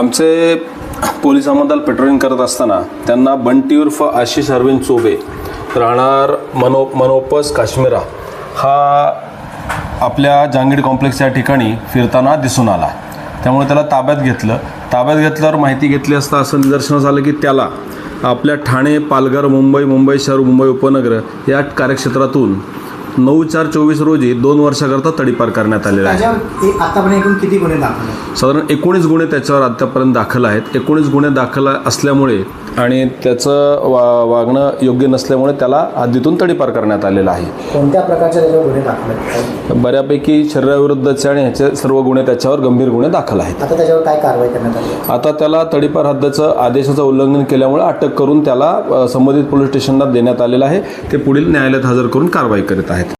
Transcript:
आमचे police अंमलदार patrolling करत असताना त्यांना बंटी उर्फ आशिष अरविंद चोबे राहणार मनो मनोपस काश्मीरा हा आपल्या जांगीड कॉम्प्लेक्स या ठिकाणी फिरताना दिसून आला. त्यामुळे त्याला ताब्यात घेतलं. ताब्यात घेतल्यावर माहिती घेतली असता असं निदर्शनास आलं की त्याला आपल्या ठाणे पालघर मुंबई मुंबई शहर मुंबई उपनगर या कार्यक्षेत्रातून नऊ चार चोवीस रोजी दोन वर्षाकरता तडीपार करण्यात आलेला आहे. आतापर्यंत एकूण किती गुन्हे दाखल? साधारण एकोणीस गुन्हे त्याच्यावर आतापर्यंत दाखल आहेत. एकोणीस गुन्हे दाखल असल्यामुळे आणि त्याचं वा वागणं योग्य नसल्यामुळे त्याला हद्दीतून तडीपार करण्यात आलेला आहे. कोणत्या प्रकारचे त्याच्यावर गुन्हे दाखल आहेत? बऱ्यापैकी शरीराविरुद्धचे आणि ह्याचे सर्व गुन्हे त्याच्यावर गंभीर गुन्हे दाखल आहेत. आता त्याच्यावर काय कारवाई करण्यात आली? आता त्याला तडीपार हद्दीचं आदेशाचं उल्लंघन केल्यामुळे अटक करून त्याला संबंधित पोलीस स्टेशनला देण्यात आलेलं आहे. ते पुढील न्यायालयात हजर करून कारवाई करीत आहेत.